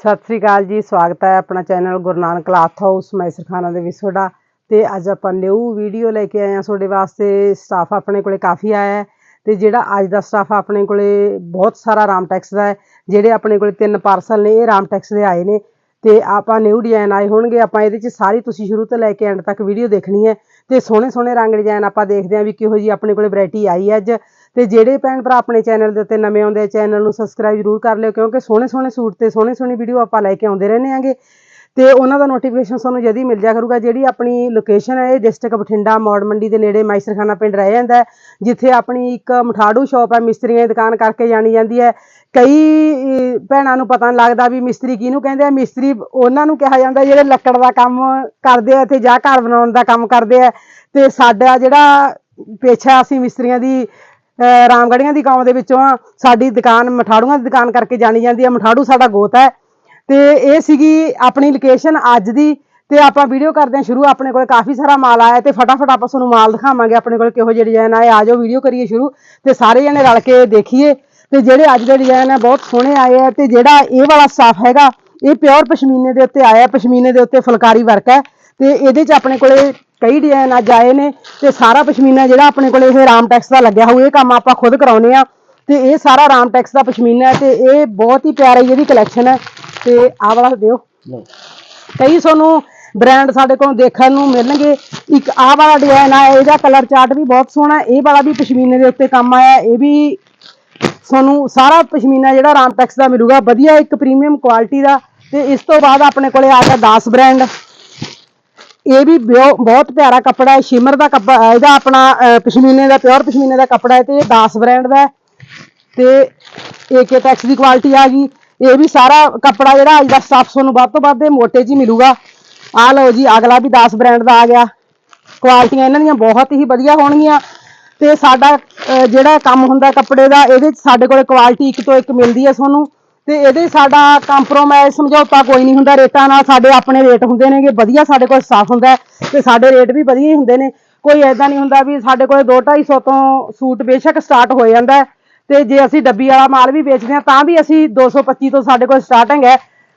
ਸਤਿ ਸ੍ਰੀ ਅਕਾਲ ਜੀ, ਸਵਾਗਤ ਹੈ ਆਪਣਾ channel Guru Nanak cloth house Maisarkhana ਦੇ ਵਿੱਚ ਤੁਹਾਡਾ। ਤੇ ਅੱਜ ਆਪਾਂ ਨਿਊ ਵੀਡੀਓ ਲੈ ਕੇ ਆਏ ਹਾਂ ਤੁਹਾਡੇ ਵਾਸਤੇ। ਸਟਾਫ ਆਪਣੇ ਕੋਲੇ ਕਾਫੀ ਆਇਆ ਹੈ ਤੇ ਜਿਹੜਾ ਅੱਜ ਦਾ ਸਟਾਫ ਆਪਣੇ ਕੋਲੇ ਬਹੁਤ ਸਾਰਾ ਰਾਮਟੈਕਸ ਦਾ ਹੈ, ਜਿਹੜੇ ਆਪਣੇ ਕੋਲੇ ਤਿੰਨ ਪਾਰਸਲ ਨੇ, ਇਹ ਰਾਮਟੈਕਸ ਦੇ ਆਏ ਨੇ। ਤੇ ਆਪਾਂ ਨਿਊ ਡਿਜ਼ਾਈਨ ਆਏ ਹੋਣਗੇ, ਆਪਾਂ ਇਹਦੇ 'ਚ ਸਾਰੀ ਤੁਸੀਂ ਸ਼ੁਰੂ ਤੋਂ ਲੈ ਕੇ ਐਂਡ ਤੱਕ ਵੀਡੀਓ ਦੇਖਣੀ ਹੈ। ਤੇ ਸੋਹਣੇ ਸੋਹਣੇ ਰੰਗ ਡਿਜ਼ਾਈਨ ਆਪਾਂ ਦੇਖਦੇ ਹਾਂ ਵੀ ਕਿਹੋ ਜੀ ਆਪਣੇ ਕੋਲੇ ਵੈਰਾਈਟੀ ਆਈ ਹੈ ਅੱਜ। ਤੇ ਜਿਹੜੇ ਭੈਣ ਭਰਾ ਆਪਣੇ ਚੈਨਲ ਦੇ ਉੱਤੇ ਨਵੇਂ ਆਉਂਦੇ ਆ ਚੈਨਲ ਨੂੰ ਸਬਸਕ੍ਰਾਈਬ ਜ਼ਰੂਰ ਕਰ ਲਿਓ, ਕਿਉਂਕਿ ਸੋਹਣੇ ਸੋਹਣੇ ਸੂਟ ਤੇ ਸੋਹਣੇ ਸੋਹਣੀ ਵੀਡੀਓ ਆਪਾਂ ਲੈ ਕੇ ਆਉਂਦੇ ਰਹਿੰਦੇ ਆਂਗੇ। ਤੇ ਉਹਨਾਂ ਦਾ ਨੋਟੀਫਿਕੇਸ਼ਨ ਤੁਹਾਨੂੰ ਜਦ ਮਿਲ ਜਾ ਕਰੂਗਾ। ਜਿਹੜੀ ਆਪਣੀ ਲੋਕੇਸ਼ਨ ਹੈ, ਇਹ ਡਿਸਟ੍ਰਿਕਟ ਬਠਿੰਡਾ, ਮੌੜ ਮੰਡੀ ਦੇ ਨੇੜੇ ਮਾਈਸਰਖਾਨਾ ਪਿੰਡ ਰਹਿ ਜਾਂਦਾ ਜਿੱਥੇ ਆਪਣੀ ਇੱਕ ਮਠਾੜੂ ਸ਼ਾਪ ਹੈ, ਮਿਸਤਰੀਆਂ ਦੀ ਦੁਕਾਨ ਕਰਕੇ ਜਾਣੀ ਜਾਂਦੀ ਹੈ। ਕਈ ਭੈਣਾਂ ਨੂੰ ਪਤਾ ਨਹੀਂ ਲੱਗਦਾ ਵੀ ਮਿਸਤਰੀ ਕਿਹਨੂੰ ਕਹਿੰਦੇ ਆ। ਮਿਸਤਰੀ ਉਹਨਾਂ ਨੂੰ ਕਿਹਾ ਜਾਂਦਾ ਜਿਹੜੇ ਲੱਕੜ ਦਾ ਕੰਮ ਕਰਦੇ ਆ ਤੇ ਜਾਂ ਘਰ ਬਣਾਉਣ ਦਾ ਕੰਮ ਕਰਦੇ ਆ। ਤੇ ਸਾਡਾ ਜਿਹੜਾ ਪੇਸ਼ਾ ਅਸੀਂ ਮਿਸਤਰੀਆਂ ਦੀ ਰਾਮਗੜੀਆਂ ਦੀ ਗਾਉਂ ਦੇ ਵਿੱਚੋਂ ਆ, ਸਾਡੀ ਦੁਕਾਨ, ਮਠਾੜੂਆਂ ਦੀ ਦੁਕਾਨ ਕਰਕੇ ਜਾਣੀ ਜਾਂਦੀ ਹੈ ਮਠਾੜੂ ਸਾਡਾ ਗੋਤ ਹੈ। ਤੇ ਇਹ ਸੀਗੀ ਆਪਣੀ ਲੋਕੇਸ਼ਨ ਅੱਜ ਦੀ। ਤੇ ਆਪਾਂ ਵੀਡੀਓ ਕਰਦੇ ਹਾਂ ਸ਼ੁਰੂ। ਆਪਣੇ ਕੋਲ ਕਾਫੀ ਸਾਰਾ ਮਾਲ ਆਇਆ ਤੇ ਫਟਾਫਟ ਆਪਾਂ ਤੁਹਾਨੂੰ ਮਾਲ ਦਿਖਾਵਾਂਗੇ। ਆਪਣੇ ਕੋਲ ਕਿਹੋ ਜਿਹੇ ਡਿਜ਼ਾਈਨ ਆਏ, ਆ ਜਾਓ ਵੀਡੀਓ ਕਰੀਏ ਸ਼ੁਰੂ। ਤੇ ਸਾਰੇ ਜਣੇ ਰਲ ਕੇ ਦੇਖੀਏ। ਤੇ ਜਿਹੜੇ ਅੱਜ ਦੇ ਡਿਜ਼ਾਈਨ ਆ, ਬਹੁਤ ਸੋਹਣੇ ਆਏ ਆ। ਤੇ ਜਿਹੜਾ ਇਹ ਵਾਲਾ ਸਟਾਫ ਹੈਗਾ, ਇਹ ਪਿਓਰ ਪਸ਼ਮੀਨੇ ਦੇ ਉੱਤੇ ਆਇਆ। ਪਸ਼ਮੀਨੇ ਦੇ ਉੱਤੇ ਫੁਲਕਾਰੀ ਵਰਕ ਹੈ। ਤੇ ਇਹਦੇ 'ਚ ਆਪਣੇ ਕੋਲੇ ਕਈ ਡਿਜ਼ਾਈਨ ਅੱਜ ਆਏ ਨੇ ਤੇ ਸਾਰਾ ਪਸ਼ਮੀਨਾ ਜਿਹੜਾ ਆਪਣੇ ਕੋਲੇ ਇਹ ਰਾਮਟੈਕਸ ਦਾ ਲੱਗਿਆ ਹੋਊ ਇਹ ਕੰਮ ਆਪਾਂ ਖੁਦ ਕਰਾਉਨੇ ਆ ਤੇ ਇਹ ਸਾਰਾ ਰਾਮਟੈਕਸ ਦਾ ਪਸ਼ਮੀਨਾ ਹੈ ਤੇ ਇਹ ਬਹੁਤ ਹੀ ਪਿਆਰੀ ਜਿਹਦੀ ਕਲੈਕਸ਼ਨ ਹੈ। ਤੇ ਆਹ ਵਾਲਾ ਦਿਓ। ਕਈ ਤੁਹਾਨੂੰ ਬ੍ਰਾਂਡ ਸਾਡੇ ਕੋਲ ਦੇਖਣ ਨੂੰ ਮਿਲਣਗੇ। ਇੱਕ ਆਹ ਵਾਲਾ ਡਿਜ਼ਾਈਨ ਆ ਇਹਦਾ ਕਲਰ ਚਾਰਟ ਵੀ ਬਹੁਤ ਸੋਹਣਾ ਹੈ। ਇਹ ਵਾਲਾ ਵੀ ਪਸ਼ਮੀਨੇ ਦੇ ਉੱਤੇ ਕੰਮ ਆਇਆ। ਇਹ ਵੀ ਤੁਹਾਨੂੰ ਸਾਰਾ ਪਸ਼ਮੀਨਾ ਜਿਹੜਾ ਰਾਮਟੈਕਸ ਦਾ ਮਿਲੂਗਾ। ਵਧੀਆ ਇੱਕ ਪ੍ਰੀਮੀਅਮ ਕੁਆਲਿਟੀ ਦਾ। ਤੇ ਇਸ ਤੋਂ ਬਾਅਦ ਆਪਣੇ ਕੋਲੇ ਆ ਗਿਆ 10 ਬ੍ਰਾਂਡ ਇਹ ਵੀ ਬਿਓ- ਬਹੁਤ ਪਿਆਰਾ ਕੱਪੜਾ ਹੈ, ਸ਼ਿਮਰ ਦਾ ਕੱਪੜਾ, ਇਹਦਾ ਆਪਣਾ ਪਸ਼ਮੀਨੇ ਦਾ ਪਿਓਰ ਪਸ਼ਮੀਨੇ ਦਾ ਕੱਪੜਾ ਹੈ ਤੇ ਇਹ 10 ਬ੍ਰਾਂਡ ਦਾ ਹੈ। ਤੇ ਏਕੇ ਟੈਕਸ ਦੀ ਕੁਆਲਿਟੀ ਆ ਗਈ। ਇਹ ਵੀ ਸਾਰਾ ਕੱਪੜਾ ਜਿਹੜਾ ਅੱਜ ਦਾ ਸਟਾਫ ਨੂੰ ਵੱਧ ਤੋਂ ਵੱਧ ਇਹ ਮੋਟੇ 'ਚ ਹੀ ਮਿਲੂਗਾ। ਆ ਲਓ ਜੀ, ਅਗਲਾ ਵੀ 10 ਬ੍ਰਾਂਡ ਦਾ ਆ ਗਿਆ। ਕੁਆਲਿਟੀਆਂ ਇਹਨਾਂ ਦੀਆਂ ਬਹੁਤ ਹੀ ਵਧੀਆ ਹੋਣਗੀਆਂ। ਤੇ ਸਾਡਾ ਜਿਹੜਾ ਕੰਮ ਹੁੰਦਾ ਕੱਪੜੇ ਦਾ, ਇਹਦੇ 'ਚ ਸਾਡੇ ਕੋਲ ਕੁਆਲਿਟੀ ਇੱਕ ਤੋਂ ਇੱਕ ਮਿਲਦੀ ਹੈ ਤੁਹਾਨੂੰ। ਤੇ ਇਹਦੇ ਸਾਡਾ ਕੰਪਰੋਮਾਈਜ਼ ਸਮਝੌਤਾ ਕੋਈ ਨਹੀਂ ਹੁੰਦਾ। ਰੇਟਾਂ ਨਾਲ ਸਾਡੇ ਆਪਣੇ ਰੇਟ ਹੁੰਦੇ ਨੇਗੇ ਵਧੀਆ ਸਾਡੇ ਕੋਲ ਸਟਾਫ ਹੁੰਦਾ ਹੈ ਤੇ ਸਾਡੇ ਰੇਟ ਵੀ ਵਧੀਆ ਹੀ ਹੁੰਦੇ ਨੇ। ਕੋਈ ਐਦਾਂ ਨਹੀਂ ਹੁੰਦਾ ਵੀ ਸਾਡੇ ਕੋਲੇ 2-250 ਤੋਂ ਸੂਟ ਬੇਸ਼ੱਕ ਸਟਾਰਟ ਹੋ ਜਾਂਦਾ ਹੈ ਤੇ ਜੇ ਅਸੀਂ ਡੱਬੀ ਵਾਲਾ ਮਾਲ ਵੀ ਵੇਚਦੇ ਹਾਂ ਤਾਂ ਵੀ ਅਸੀਂ 225 ਤੋਂ ਸਾਡੇ ਕੋਲ ਸਟਾਰਟਿੰਗ ਹੈ।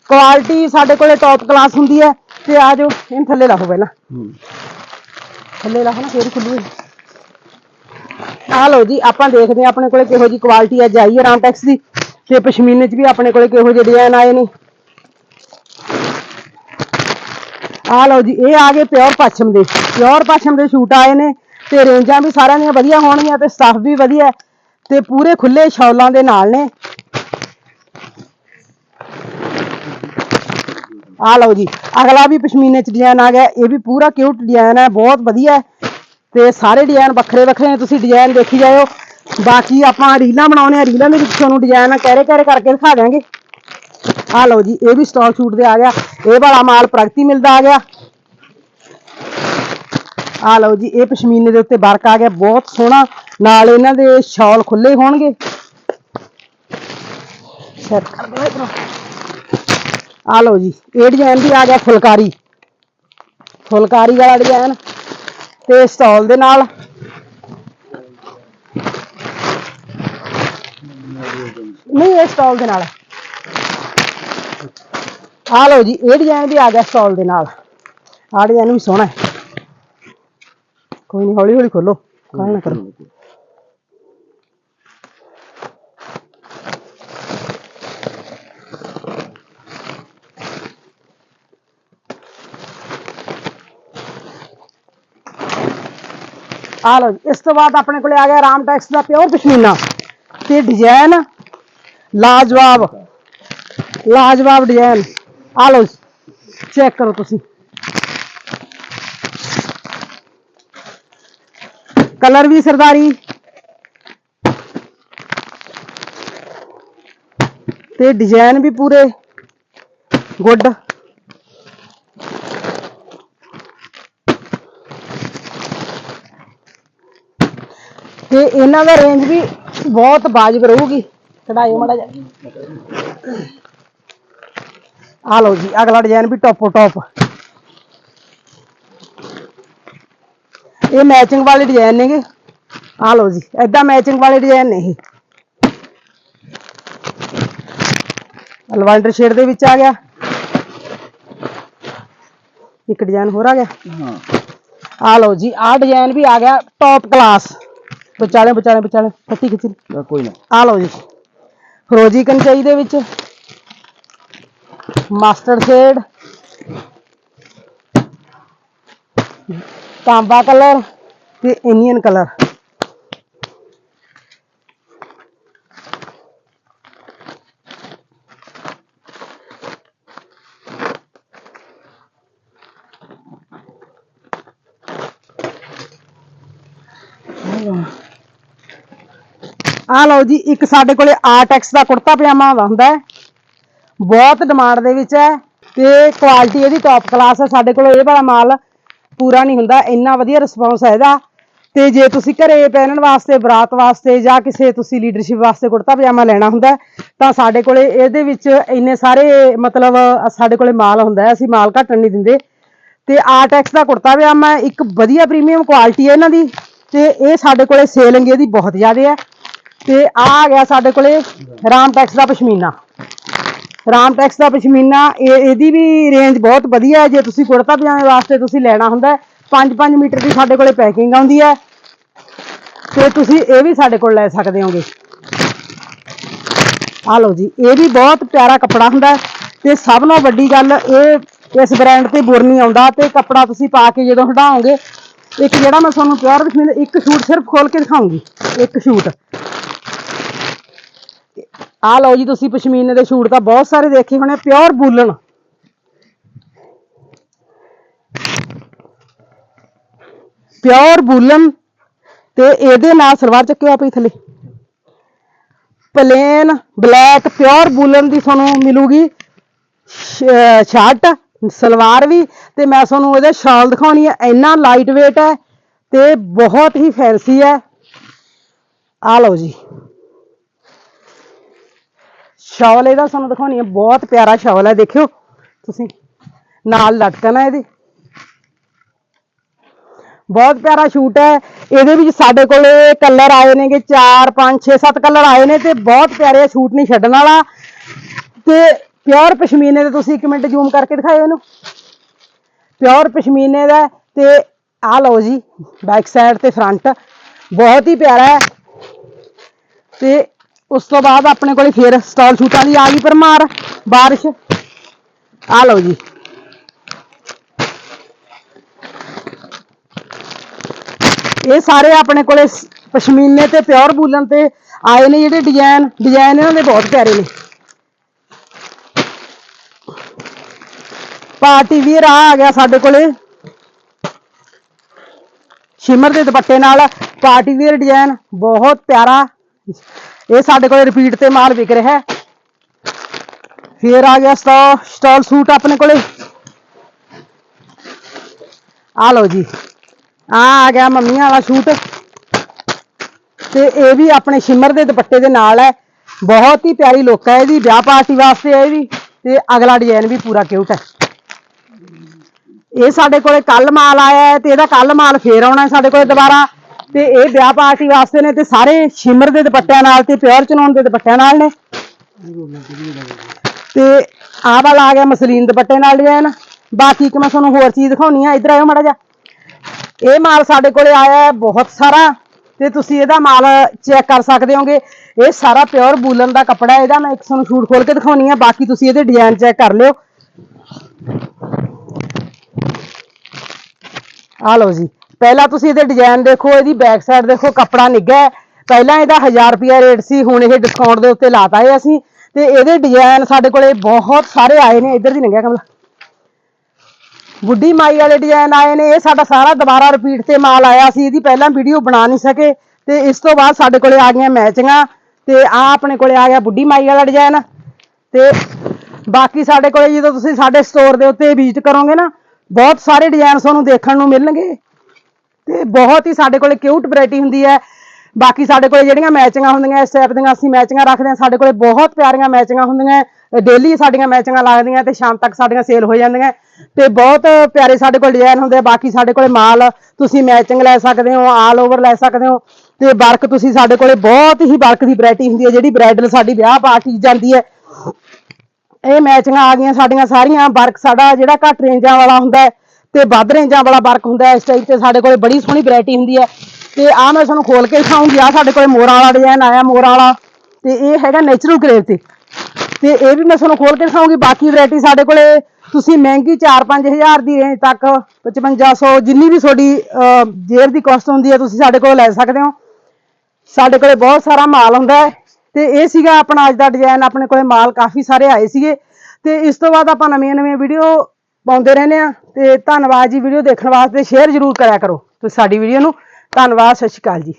ਕੁਆਲਿਟੀ ਸਾਡੇ ਕੋਲੇ ਟੌਪ ਕਲਾਸ ਹੁੰਦੀ ਹੈ ਤੇ ਆ ਜਾਓ ਇਹਨੂੰ ਥੱਲੇ ਲਾਓ ਪਹਿਲਾਂ। ਥੱਲੇ ਲਾਓ ਨਾ ਫੇਰ ਖੁੱਲੂ ਆ ਲਓ ਜੀ ਆਪਾਂ ਦੇਖਦੇ ਹਾਂ ਆਪਣੇ ਕੋਲੇ ਕਿਹੋ ਜੀ ਕੁਆਲਿਟੀ ਅੱਜ ਆਈ ਹੈ ਰਾਮਟੈਕਸ ਦੀ। ਤੇ ਪਸ਼ਮੀਨੇ 'ਚ ਵੀ ਆਪਣੇ ਕੋਲੇ ਕਿਹੋ ਜਿਹੇ ਡਿਜ਼ਾਈਨ ਆਏ ਨੇ। ਆ ਲਓ ਜੀ, ਇਹ ਆ ਗਏ ਪਿਓਰ ਪੱਛਮ ਦੇ। ਪਿਓਰ ਪੱਛਮ ਦੇ ਸੂਟ ਆਏ ਨੇ ਤੇ ਰੇਂਜਾਂ ਵੀ ਸਾਰਿਆਂ ਦੀਆਂ ਵਧੀਆ ਹੋਣਗੀਆਂ ਤੇ ਸਟਾਫ ਵੀ ਵਧੀਆ ਤੇ ਪੂਰੇ ਖੁੱਲੇ ਸ਼ੌਲਾਂ ਦੇ ਨਾਲ ਨੇ। ਆ ਲਓ ਜੀ, ਅਗਲਾ ਵੀ ਪਸ਼ਮੀਨੇ ਚ ਡਿਜ਼ਾਈਨ ਆ ਗਿਆ, ਇਹ ਵੀ ਪੂਰਾ ਕਿਊਟ ਡਿਜ਼ਾਈਨ ਹੈ, ਬਹੁਤ ਵਧੀਆ ਤੇ ਸਾਰੇ ਡਿਜ਼ਾਈਨ ਵੱਖਰੇ ਵੱਖਰੇ ਨੇ, ਤੁਸੀਂ ਡਿਜ਼ਾਈਨ ਦੇਖੀ ਜਾਇਓ। ਬਾਕੀ ਆਪਾਂ ਰੀਲਾਂ ਬਣਾਉਣੇ ਆ, ਰੀਲਾਂ ਦੇ ਵਿੱਚ ਤੁਹਾਨੂੰ ਡਿਜ਼ਾਈਨ ਕਹਿਰੇ ਕਹਿਰੇ ਕਰਕੇ ਦਿਖਾ ਦਿਆਂਗੇ। ਆ ਲਓ ਜੀ, ਇਹ ਵੀ ਸਟਾਲ ਸ਼ੂਟ ਦੇ ਆ ਗਿਆ। ਇਹ ਵਾਲਾ ਮਾਲ ਪ੍ਰਗਤੀ ਮਿਲਦਾ ਆ ਗਿਆ। ਆ ਲਓ ਜੀ, ਇਹ ਪਸ਼ਮੀਨੇ ਦੇ ਉੱਤੇ ਵਰਕ ਆ ਗਿਆ, ਬਹੁਤ ਸੋਹਣਾ। ਨਾਲ ਇਹਨਾਂ ਦੇ ਸ਼ਾਲ ਖੁੱਲੇ ਹੋਣਗੇ। ਆ ਲਓ ਜੀ, ਇਹ ਡਿਜ਼ਾਈਨ ਵੀ ਆ ਗਿਆ ਫੁਲਕਾਰੀ। ਫੁਲਕਾਰੀ ਵਾਲਾ ਡਿਜ਼ਾਈਨ ਤੇ ਸਟਾਲ ਦੇ ਨਾਲ। ਨਹੀਂ ਇਹ ਸਟਾਲ ਦੇ ਨਾਲ। ਆ ਲਓ ਜੀ ਇਹ ਡਿਜ਼ਾਈਨ ਵੀ ਆ ਗਿਆ ਸਟਾਲ ਦੇ ਨਾਲ। ਆਹ ਡਿਜ਼ਾਈਨ ਵੀ ਸੋਹਣਾ ਹੈ। ਕੋਈ ਨਹੀਂ ਹੌਲੀ ਹੌਲੀ ਖੋਲੋ। ਕਾਹਲ ਨਾ ਕਰੋ। ਆ ਲਓ ਜੀ, ਇਸ ਤੋਂ ਬਾਅਦ ਆਪਣੇ ਕੋਲੇ ਆ ਗਿਆ ਰਾਮ ਟੈਕਸ ਦਾ ਪਿਓਰ ਪਸ਼ਮੀਨਾ। ਤੇ ਡਿਜ਼ਾਈਨ ਲਾਜਵਾਬ ਲਾਜਵਾਬ ਡਿਜ਼ਾਈਨ ਆ ਲਓ ਚੈੱਕ ਕਰੋ ਤੁਸੀਂ। ਕਲਰ ਵੀ ਸਰਦਾਰੀ। ਤੇ ਡਿਜ਼ਾਈਨ ਵੀ ਪੂਰੇ ਗੁੱਡ। ਤੇ ਇਹਨਾਂ ਦਾ ਰੇਂਜ ਵੀ ਬਹੁਤ ਬਾਜਬ ਰਹੂਗੀ। ਕਢਾਈ ਮੜਾ ਜਾ ਆ ਲਓ ਜੀ ਅਗਲਾ ਡਿਜ਼ਾਈਨ ਵੀ ਟੌਪੋ ਟੌਪ। ਇਹ ਮੈਚਿੰਗ ਵਾਲੇ ਡਿਜ਼ਾਈਨ ਨੇਗੇ। ਆ ਲਓ ਜੀ ਐਦਾਂ ਮੈਚਿੰਗ ਵਾਲੇ ਡਿਜ਼ਾਈਨ ਨੇ ਇਹ। ਲਵੈਂਡਰ ਸ਼ੇਡ ਦੇ ਵਿੱਚ ਆ ਗਿਆ। ਇੱਕ ਡਿਜ਼ਾਈਨ ਹੋਰ ਆ ਗਿਆ। ਹਾਂ। ਆ ਲਓ ਜੀ ਆ ਡਿਜ਼ਾਈਨ ਵੀ ਆ ਗਿਆ ਟੌਪ ਕਲਾਸ ਵਿਚਾਲੇ ਵਿਚਾਲੇ ਵਿਚਾਲੇ ਫੱਟੀ ਖਿੱਚੀ। ਕੋਈ ਨਾ। ਆ ਲਓ ਜੀ। ਫਰੋਜੀ ਕੰਚਾਈ ਦੇ ਵਿੱਚ ਮਾਸਟਰਡ ਸ਼ੇਡ ਤਾਂਬਾ ਕਲਰ ਤੇ ਇੰਡੀਅਨ ਕਲਰ। ਆ ਲਓ ਜੀ, ਇੱਕ ਸਾਡੇ ਕੋਲੇ ਆਰਟੈਕਸ ਦਾ ਕੁੜਤਾ ਪਜਾਮਾ ਹੁੰਦਾ ਹੈ। ਬਹੁਤ ਡਿਮਾਂਡ ਦੇ ਵਿੱਚ ਹੈ ਤੇ ਕੁਆਲਿਟੀ ਇਹਦੀ ਟੌਪ ਕਲਾਸ ਹੈ। ਸਾਡੇ ਕੋਲ ਇਹ ਵਾਲਾ ਮਾਲ ਪੂਰਾ ਨਹੀਂ ਹੁੰਦਾ, ਇੰਨਾ ਵਧੀਆ ਰਿਸਪੌਂਸ ਹੈ ਇਹਦਾ। ਤੇ ਜੇ ਤੁਸੀਂ ਘਰੇ ਪਹਿਨਣ ਵਾਸਤੇ, ਬਰਾਤ ਵਾਸਤੇ ਜਾਂ ਕਿਸੇ ਤੁਸੀਂ ਲੀਡਰਸ਼ਿਪ ਵਾਸਤੇ ਕੁੜਤਾ ਪਜਾਮਾ ਲੈਣਾ ਹੁੰਦਾ ਤਾਂ ਸਾਡੇ ਕੋਲੇ ਇਹਦੇ ਵਿੱਚ ਇੰਨੇ ਸਾਰੇ ਮਤਲਬ ਸਾਡੇ ਕੋਲੇ ਮਾਲ ਹੁੰਦਾ ਅਸੀਂ ਮਾਲ ਘਟਣ ਨਹੀਂ ਦਿੰਦੇ। ਤੇ ਆਰਟੈਕਸ ਦਾ ਕੁੜਤਾ ਪਜਾਮਾ ਇੱਕ ਵਧੀਆ ਪ੍ਰੀਮੀਅਮ ਕੁਆਲਿਟੀ ਹੈ ਇਹਨਾਂ ਦੀ। ਤੇ ਇਹ ਸਾਡੇ ਕੋਲੇ ਸੇਲਿੰਗ ਇਹਦੀ ਬਹੁਤ ਜ਼ਿਆਦਾ ਹੈ। ਤੇ ਆ ਆ ਗਿਆ ਸਾਡੇ ਕੋਲੇ ਰਾਮਟੈਕਸ ਦਾ ਪਸ਼ਮੀਨਾ। ਰਾਮਟੈਕਸ ਦਾ ਪਸ਼ਮੀਨਾ, ਇਹ ਇਹਦੀ ਵੀ ਰੇਂਜ ਬਹੁਤ ਵਧੀਆ ਹੈ। ਜੇ ਤੁਸੀਂ ਕੁੜਤਾ ਪਜਾਮੇ ਵਾਸਤੇ ਤੁਸੀਂ ਲੈਣਾ ਹੁੰਦਾ 5-5 ਮੀਟਰ ਦੀ ਸਾਡੇ ਕੋਲੇ ਪੈਕਿੰਗ ਆਉਂਦੀ ਹੈ। ਤੇ ਤੁਸੀਂ ਇਹ ਵੀ ਸਾਡੇ ਕੋਲ ਲੈ ਸਕਦੇ ਹੋਗੇ। ਆ ਲਓ ਜੀ, ਇਹ ਵੀ ਬਹੁਤ ਪਿਆਰਾ ਕੱਪੜਾ ਹੁੰਦਾ ਹੈ। ਤੇ ਸਭ ਨਾਲੋਂ ਵੱਡੀ ਗੱਲ ਇਹ ਇਸ ਬ੍ਰਾਂਡ ਤੇ ਬੁਰ ਨਹੀਂ ਆਉਂਦਾ ਤੇ ਕੱਪੜਾ ਤੁਸੀਂ ਪਾ ਕੇ ਜਦੋਂ ਹਟਾਓਗੇ, ਇੱਕ ਜਿਹੜਾ ਮੈਂ ਤੁਹਾਨੂੰ ਪਿਓਰ ਪਸ਼ਮੀਨਾ, ਇੱਕ ਸ਼ੂਟ ਸਿਰਫ ਖੋਲ ਕੇ ਦਿਖਾਉਂਗੀ। ਇੱਕ ਸ਼ੂਟ। ਆ ਲਓ ਜੀ, ਤੁਸੀਂ ਪਸ਼ਮੀਨੇ ਦੇ ਸ਼ੂਟ ਤਾਂ ਬਹੁਤ ਸਾਰੇ ਦੇਖੇ ਹੋਣੇ ਪਿਓਰ ਬੂਲਨ ਪਿਓਰ ਬੂਲਨ ਤੇ ਇਹਦੇ ਨਾਲ ਸਲਵਾਰ ਚੱਕਿਓ ਆਪੇ ਥੱਲੇ। ਪਲੇਨ ਬਲੈਕ ਪਿਓਰ ਬੂਲਨ ਦੀ ਤੁਹਾਨੂੰ ਮਿਲੂਗੀ ਸ਼ਰਟ ਸਲਵਾਰ ਵੀ, ਤੇ ਮੈਂ ਤੁਹਾਨੂੰ ਇਹਦੇ ਸ਼ਾਲ ਦਿਖਾਉਣੀ ਹੈ ਇੰਨਾ ਲਾਈਟ weight ਹੈ ਤੇ ਬਹੁਤ ਹੀ ਫੈਂਸੀ ਹੈ। ਆ ਲਓ ਜੀ। ਸ਼ਾਲ ਇਹਦਾ ਸਾਨੂੰ ਦਿਖਾਉਣੀ ਹੈ ਬਹੁਤ ਪਿਆਰਾ ਸ਼ਾਲ ਹੈ ਦੇਖਿਓ। ਤੁਸੀਂ ਨਾਲ ਲਟਕਣਾ ਹੈ ਇਹਦੀ। ਬਹੁਤ ਪਿਆਰਾ ਸ਼ੂਟ ਹੈ। ਇਹਦੇ ਵਿੱਚ ਸਾਡੇ ਕੋਲ ਕਲਰ ਆਏ ਨੇਗੇ 4 5 6 7 ਕਲਰ ਆਏ ਨੇ ਤੇ ਬਹੁਤ ਪਿਆਰੇ ਸ਼ੂਟ ਨਹੀਂ ਛੱਡਣ ਵਾਲਾ। ਤੇ ਪਿਓਰ ਪਸ਼ਮੀਨੇ ਦੇ ਤੁਸੀਂ ਇੱਕ ਮਿੰਟ ਜ਼ੂਮ ਕਰਕੇ ਦਿਖਾਇਓ ਇਹਨੂੰ। ਪਿਓਰ ਪਸ਼ਮੀਨੇ ਦਾ ਤੇ ਆ ਲਓ ਜੀ ਬੈਕ ਸਾਈਡ ਤੇ ਫਰੰਟ ਬਹੁਤ ਹੀ ਪਿਆਰਾ ਹੈ। ਤੇ ਉਸ ਤੋਂ ਬਾਅਦ ਆਪਣੇ ਕੋਲੇ ਫੇਰ ਸਟਾਲ ਸ਼ੂਟਾਂ ਦੀ ਆ ਗਈ ਪਰਮਾਰ ਬਾਰਿਸ਼ ਆ ਲਓ ਜੀ ਇਹ ਸਾਰੇ ਆਪਣੇ ਕੋਲੇ ਸ- ਪਸ਼ਮੀਨੇ ਤੇ ਪਿਓਰ ਬੂਲਨ ਤੇ ਆਏ ਨੇ ਜਿਹੜੇ ਡਿਜ਼ਾਈਨ ਡਿਜ਼ਾਈਨ ਇਹਨਾਂ ਦੇ ਬਹੁਤ ਪਿਆਰੇ ਨੇ ਪਾਰਟੀ ਵੀਰ ਆ ਆ ਗਿਆ ਸਾਡੇ ਕੋਲੇ ਸ਼ਿਮਰ ਦੇ ਦੁਪੱਟੇ ਨਾਲ ਪਾਰਟੀ ਵੀਰ ਡਿਜ਼ਾਈਨ ਬਹੁਤ ਪਿਆਰਾ ਇਹ ਸਾਡੇ ਕੋਲ ਰਿਪੀਟ ਤੇ ਮਾਲ ਵਿਕ ਰਿਹਾ ਹੈ। ਫੇਰ ਆ ਗਿਆ ਸਟਾਲ ਸਟਾਲ ਸੂਟ ਆਪਣੇ ਕੋਲੇ। ਆ ਲਓ ਜੀ। ਆ ਆ ਗਿਆ ਮੰਮੀਆਂ ਵਾਲਾ ਸੂਟ। ਤੇ ਇਹ ਵੀ ਆਪਣੇ ਸ਼ਿਮਰ ਦੇ ਦੁਪੱਟੇ ਦੇ ਨਾਲ ਹੈ। ਬਹੁਤ ਹੀ ਪਿਆਰੀ ਲੁੱਕ ਹੈ ਇਹਦੀ, ਵਿਆਹ ਪਾਰਟੀ ਵਾਸਤੇ ਹੈ ਇਹ ਵੀ। ਤੇ ਅਗਲਾ ਡਿਜ਼ਾਈਨ ਵੀ ਪੂਰਾ ਕਿਊਟ ਹੈ। ਇਹ ਸਾਡੇ ਕੋਲੇ ਕੱਲ ਮਾਲ ਆਇਆ ਤੇ ਇਹਦਾ ਕੱਲ ਮਾਲ ਫੇਰ ਆਉਣਾ ਸਾਡੇ ਕੋਲੇ ਦੁਬਾਰਾ। ਤੇ ਇਹ ਵਿਆਹ ਪਾਰਟੀ ਵਾਸਤੇ ਨੇ ਤੇ ਸਾਰੇ ਸ਼ਿਮਰ ਦੇ ਦੁਪੱਟਿਆਂ ਨਾਲ ਤੇ ਪਿਓਰ ਚਨੌਨ ਦੇ ਦੁਪੱਟਿਆਂ ਨਾਲ ਨੇ। ਤੇ ਆਹ ਵਾਲਾ ਆ ਗਿਆ ਮਸਲੀਨ ਦੁਪੱਟੇ ਨਾਲ ਡਿਜ਼ਾਈਨ ਬਾਕੀ ਇੱਕ ਮੈਂ ਤੁਹਾਨੂੰ ਹੋਰ ਚੀਜ਼ ਦਿਖਾਉਣੀ ਆ, ਇੱਧਰ ਆਇਓ ਮਾੜਾ ਜਿਹਾ। ਇਹ ਮਾਲ ਸਾਡੇ ਕੋਲੇ ਆਇਆ ਹੈ ਬਹੁਤ ਸਾਰਾ ਤੇ ਤੁਸੀਂ ਇਹਦਾ ਮਾਲ ਚੈੱਕ ਕਰ ਸਕਦੇ ਹੋਗੇ। ਇਹ ਸਾਰਾ ਪਿਓਰ ਬੂਲਨ ਦਾ ਕੱਪੜਾ ਹੈ, ਇਹਦਾ ਮੈਂ ਇੱਕ ਤੁਹਾਨੂੰ ਸ਼ੂਟ ਖੋਲ ਕੇ ਦਿਖਾਉਣੀ ਆ, ਬਾਕੀ ਤੁਸੀਂ ਇਹਦੇ ਡਿਜ਼ਾਈਨ ਚੈੱਕ ਕਰ ਲਿਓ। ਆ ਲਓ ਜੀ। ਪਹਿਲਾਂ ਤੁਸੀਂ ਇਹਦੇ ਡਿਜ਼ਾਈਨ ਦੇਖੋ, ਇਹਦੀ ਬੈਕ ਸਾਈਡ ਦੇਖੋ, ਕੱਪੜਾ ਨਿੱਘਾ ਪਹਿਲਾਂ ਇਹਦਾ 1000 ਰੁਪਿਆ ਰੇਟ ਸੀ, ਹੁਣ ਇਹ ਡਿਸਕਾਊਂਟ ਦੇ ਉੱਤੇ ਲਾਤਾ ਹੈ ਅਸੀਂ। ਤੇ ਇਹਦੇ ਡਿਜ਼ਾਈਨ ਸਾਡੇ ਕੋਲੇ ਬਹੁਤ ਸਾਰੇ ਆਏ ਨੇ, ਇੱਧਰ ਦੀ ਲੰਘਿਆ ਕਮਲਾ। ਬੁੱਢੀ ਮਾਈ ਵਾਲੇ ਡਿਜ਼ਾਈਨ ਆਏ ਨੇ, ਇਹ ਸਾਡਾ ਸਾਰਾ ਦੁਬਾਰਾ ਰਿਪੀਟ ਤੇ ਮਾਲ ਆਇਆ ਸੀ, ਇਹਦੀ ਪਹਿਲਾਂ ਵੀਡੀਓ ਬਣਾ ਨਹੀਂ ਸਕੇ। ਤੇ ਇਸ ਤੋਂ ਬਾਅਦ ਸਾਡੇ ਕੋਲੇ ਆ ਗਈਆਂ ਮੈਚਿੰਗਾਂ ਤੇ ਆ ਆਪਣੇ ਕੋਲੇ ਆ ਗਿਆ ਬੁੱਢੀ ਮਾਈ ਵਾਲਾ ਡਿਜ਼ਾਈਨ ਤੇ ਬਾਕੀ ਸਾਡੇ ਕੋਲੇ ਜਦੋਂ ਤੁਸੀਂ ਸਾਡੇ ਸਟੋਰ ਦੇ ਉੱਤੇ ਵਿਜ਼ਿਟ ਕਰੋਗੇ ਨਾ, ਬਹੁਤ ਸਾਰੇ ਡਿਜ਼ਾਈਨ ਤੁਹਾਨੂੰ ਦੇਖਣ ਨੂੰ ਮਿਲਣਗੇ। ਤੇ ਬਹੁਤ ਹੀ ਸਾਡੇ ਕੋਲੇ ਕਿਊਟ ਵੈਰਾਈਟੀ ਹੁੰਦੀ ਹੈ। ਬਾਕੀ ਸਾਡੇ ਕੋਲੇ ਜਿਹੜੀਆਂ ਮੈਚਿੰਗਾਂ ਹੁੰਦੀਆਂ, ਇਸ ਟਾਈਪ ਦੀਆਂ ਅਸੀਂ ਮੈਚਿੰਗਾਂ ਰੱਖਦੇ ਹਾਂ। ਸਾਡੇ ਕੋਲੇ ਬਹੁਤ ਪਿਆਰੀਆਂ ਮੈਚਿੰਗਾਂ ਹੁੰਦੀਆਂ ਡੇਲੀ ਸਾਡੀਆਂ ਮੈਚਿੰਗਾਂ ਲੱਗਦੀਆਂ ਤੇ ਸ਼ਾਮ ਤੱਕ ਸਾਡੀਆਂ ਸੇਲ ਹੋ ਜਾਂਦੀਆਂ ਤੇ ਬਹੁਤ ਪਿਆਰੇ ਸਾਡੇ ਕੋਲ ਡਿਜ਼ਾਈਨ ਹੁੰਦੇ ਆ। ਬਾਕੀ ਸਾਡੇ ਕੋਲੇ ਮਾਲ ਤੁਸੀਂ ਮੈਚਿੰਗ ਲੈ ਸਕਦੇ ਹੋ ਆਲ ਓਵਰ ਲੈ ਸਕਦੇ ਹੋ। ਤੇ ਵਰਕ ਤੁਸੀਂ ਸਾਡੇ ਕੋਲੇ ਬਹੁਤ ਹੀ ਵਰਕ ਦੀ ਵੈਰਾਈਟੀ ਹੁੰਦੀ ਹੈ। ਜਿਹੜੀ ਬ੍ਰਾਈਡਲ ਸਾਡੀ ਵਿਆਹ ਪਾਰਟੀ ਜਾਂਦੀ ਹੈ। ਇਹ ਮੈਚਿੰਗਾਂ ਆ ਗਈਆਂ ਸਾਡੀਆਂ ਸਾਰੀਆਂ। ਵਰਕ ਸਾਡਾ ਜਿਹੜਾ ਘੱਟ ਰੇਂਜਾਂ ਵਾਲਾ ਹੁੰਦਾ ਹੈ। ਤੇ ਵੱਧ ਰੇਂਜਾਂ ਵਾਲਾ ਵਰਕ ਹੁੰਦਾ ਹੈ ਇਸ ਟਾਈਪ ਤੇ, ਸਾਡੇ ਕੋਲੇ ਬੜੀ ਸੋਹਣੀ ਵੈਰਾਈਟੀ ਹੁੰਦੀ ਹੈ। ਤੇ ਆ ਮੈਂ ਤੁਹਾਨੂੰ ਖੋਲ ਕੇ ਦਿਖਾਉਂਗੀ ਆ ਸਾਡੇ ਕੋਲੇ ਮੋਰਾਂ ਵਾਲਾ ਡਿਜ਼ਾਈਨ ਆਇਆ, ਮੋਰਾਂ ਵਾਲਾ। ਤੇ ਇਹ ਹੈਗਾ ਨੇਚਰਲ ਕਰੇਵ ਤੇ। ਤੇ ਇਹ ਵੀ ਮੈਂ ਤੁਹਾਨੂੰ ਖੋਲ ਕੇ ਦਿਖਾਉਂਗੀ, ਬਾਕੀ ਵੈਰਾਈਟੀ ਸਾਡੇ ਕੋਲੇ ਤੁਸੀਂ ਮਹਿੰਗੀ 4-5000 ਦੀ ਰੇਂਜ ਤੱਕ 5500 ਜਿੰਨੀ ਵੀ ਤੁਹਾਡੀ ਜ਼ੇਰ ਦੀ ਕਾਸਟ ਹੁੰਦੀ ਹੈ, ਤੁਸੀਂ ਸਾਡੇ ਕੋਲ ਲੈ ਸਕਦੇ ਹੋ। ਸਾਡੇ ਕੋਲੇ ਬਹੁਤ ਸਾਰਾ ਮਾਲ ਹੁੰਦਾ ਹੈ। ਤੇ ਇਹ ਸੀਗਾ ਆਪਣਾ ਅੱਜ ਦਾ ਡਿਜ਼ਾਈਨ ਆਪਣੇ ਕੋਲੇ ਮਾਲ ਕਾਫੀ ਸਾਰੇ ਆਏ ਸੀਗੇ। ਤੇ ਇਸ ਤੋਂ ਬਾਅਦ ਆਪਾਂ ਨਵੀਆਂ ਨਵੀਆਂ ਵੀਡੀਓ ਪਾਉਂਦੇ ਰਹਿੰਦੇ ਆ। ਤੇ ਧੰਨਵਾਦ ਜੀ ਵੀਡੀਓ ਦੇਖਣ ਵਾਸਤੇ। ਸ਼ੇਅਰ ਜ਼ਰੂਰ ਕਰਿਆ ਕਰੋ। ਤੁਸੀਂ ਸਾਡੀ ਵੀਡੀਓ ਨੂੰ ਧੰਨਵਾਦ, ਸਤਿ ਸ਼੍ਰੀ ਅਕਾਲ ਜੀ।